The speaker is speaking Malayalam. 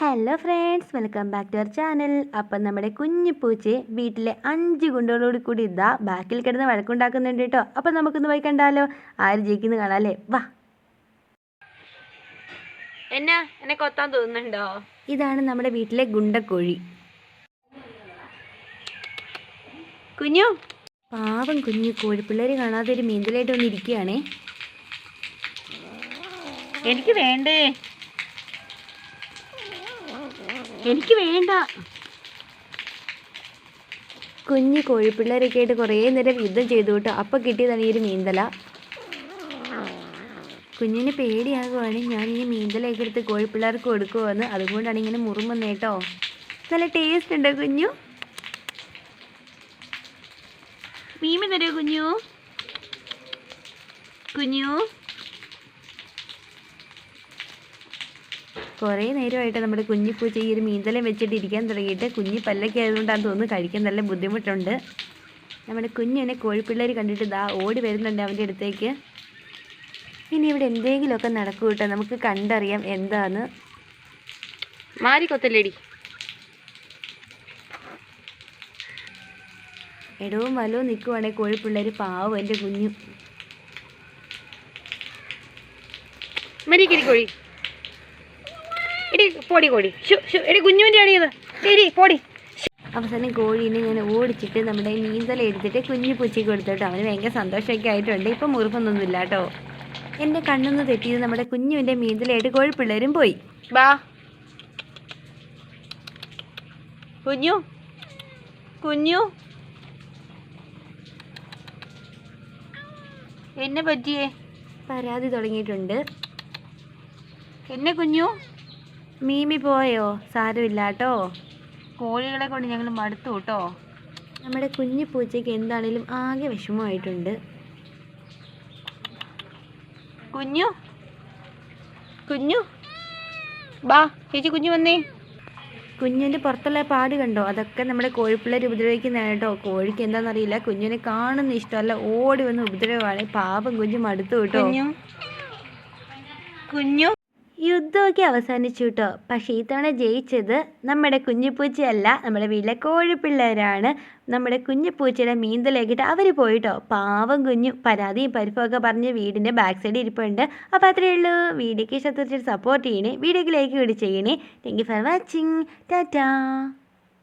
Hello friends welcome back to our channel അപ്പം നമ്മുടെ കുഞ്ഞു പൂച്ചയെ വീട്ടിലെ അഞ്ച് ഗുണ്ടകളോട് കൂടി ഇതാ ബാക്കിൽ കിടന്ന് വഴക്കുണ്ടാക്കുന്നുണ്ട് കേട്ടോ. അപ്പം നമുക്കൊന്ന് പോയി കണ്ടാലോ? ആര് ജയിക്കുന്നു കാണാല്ലേ വാ. എന്നാ എന്നെ കൊത്താൻ തോന്നുന്നുണ്ടോ? ഇതാണ് നമ്മുടെ വീട്ടിലെ ഗുണ്ടക്കോഴി. കുഞ്ഞു? പാവം കുഞ്ഞു കോഴിപ്പിള്ളേർ കാണാതെ ഒരു മീന്തലായിട്ട് വന്നിരിക്കുകയാണേ. എനിക്ക് വേണ്ടേ. എനിക്ക് വേണ്ട. കുഞ്ഞു കോഴിപ്പിള്ളേരൊക്കെ ആയിട്ട് കുറേ നേരം യുദ്ധം ചെയ്തു കേട്ടോ അപ്പം കിട്ടിയതാണ് ഈ ഒരു മീന്തല കുഞ്ഞിന് പേടിയാകുവാണ് ഞാൻ ഈ മീന്തലയൊക്കെ എടുത്ത് കോഴിപ്പിള്ളേർക്ക് കൊടുക്കുമെന്ന് അതുകൊണ്ടാണ് ഇങ്ങനെ മുറുമുന്നേ കേട്ടോ. നല്ല ടേസ്റ്റ് ഉണ്ടോ കുഞ്ഞു? മീമി തരുമോ കുഞ്ഞു? കുഞ്ഞു? കുറേ നേരമായിട്ട് നമ്മുടെ കുഞ്ഞി പൂച്ച ഈ ഒരു മീന്തലം വെച്ചിട്ട് ഇരിക്കാൻ തുടങ്ങിയിട്ട് കുഞ്ഞി പല്ലൊക്കെ ആയതുകൊണ്ടാണ് തോന്നുന്നു കഴിക്കാൻ നല്ല ബുദ്ധിമുട്ടുണ്ട്. നമ്മുടെ കുഞ്ഞിനെ കോഴിപ്പിള്ളേർ കണ്ടിട്ട് ദാ ഓടി വരുന്നുണ്ട് അവന്റെ അടുത്തേക്ക്. ഇനി ഇവിടെ എന്തെങ്കിലുമൊക്കെ നടക്കൂ കേട്ടോ. നമുക്ക് കണ്ടറിയാം എന്താന്ന്. മാരി കൊത്തല്ലേടി. ഇടവും വലവും നിൽക്കുവാണെങ്കിൽ കോഴിപ്പിള്ളേർ പാവം എന്റെ കുഞ്ഞു. മരിക്കരി കോഴി. എടി പോടി കോടി ഷു ഷു എടി കുഞ്ഞുവിന്റെ അടിയത് ശരി പോടി. അവസാനം കോഴീനെ ഞാൻ ഓടിച്ചിട്ട് നമ്മുടെ നീന്തല എടുത്തിട്ട് കുഞ്ഞു പൂച്ചയ്ക്ക് കൊടുത്തു കേട്ടോ അവന് ഭയങ്കര സന്തോഷമൊക്കെ ആയിട്ടുണ്ട്. ഇപ്പം മുറിപ്പൊന്നൊന്നുമില്ല കേട്ടോ. എന്റെ കണ്ണൊന്ന് തെറ്റിയത് നമ്മുടെ കുഞ്ഞുവിന്റെ മീന്തലായിട്ട് കോഴിപ്പിള്ളേരും പോയി. ബാ. കുഞ്ഞു. കുഞ്ഞു. എന്നെ പറ്റിയേ? പരാതി തുടങ്ങിയിട്ടുണ്ട്. എന്നെ കുഞ്ഞു? മീമി പോയോ? സാരമില്ല കേട്ടോ കോഴികളെ കൊണ്ട് ഞങ്ങൾ മടുത്തു കേട്ടോ. നമ്മുടെ കുഞ്ഞു പൂച്ചയ്ക്ക് എന്താണേലും ആകെ വിഷമമായിട്ടുണ്ട്. കുഞ്ഞു? കുഞ്ഞു? ബാ ചേച്ചി കുഞ്ഞു വന്നേ. കുഞ്ഞിന്റെ പുറത്തുള്ള പാട് കണ്ടോ? അതൊക്കെ നമ്മുടെ കോഴിപ്പിള്ളേർ ഉപദ്രവിക്കുന്നതാണ് കേട്ടോ. കോഴിക്ക് എന്താണെന്നറിയില്ല. കുഞ്ഞിനെ കാണുന്ന ഇഷ്ടമല്ല. ഓടി വന്ന് ഉപദ്രവമാണ് പാപം കുഞ്ഞു മടുത്തു കേട്ടോ. കുഞ്ഞു? കുഞ്ഞു? യുദ്ധമൊക്കെ അവസാനിച്ചു കേട്ടോ പക്ഷേ ഇത്തവണ ജയിച്ചത് നമ്മുടെ കുഞ്ഞിപ്പൂച്ചയല്ല. നമ്മുടെ വീട്ടിലെ കോഴിപ്പിള്ളേരാണ്. നമ്മുടെ കുഞ്ഞിപ്പൂച്ചയുടെ മീന്തലേക്കിട്ട് അവർ പോയിട്ടോ പാവം കുഞ്ഞു. പരാതിയും പരിപ്പൊക്കെ പറഞ്ഞ് വീടിന്റെ ബാക്ക് സൈഡ് ഇരിപ്പുണ്ട്. അപ്പോൾ അത്രയേ ഉള്ളൂ. വീഡിയോക്ക് ഇഷ്ടത്തിൽ സപ്പോർട്ട് ചെയ്യണേ. വീഡിയോക്ക് ലൈക്ക് കൂടി ചെയ്യണേ. Thank you for watching tata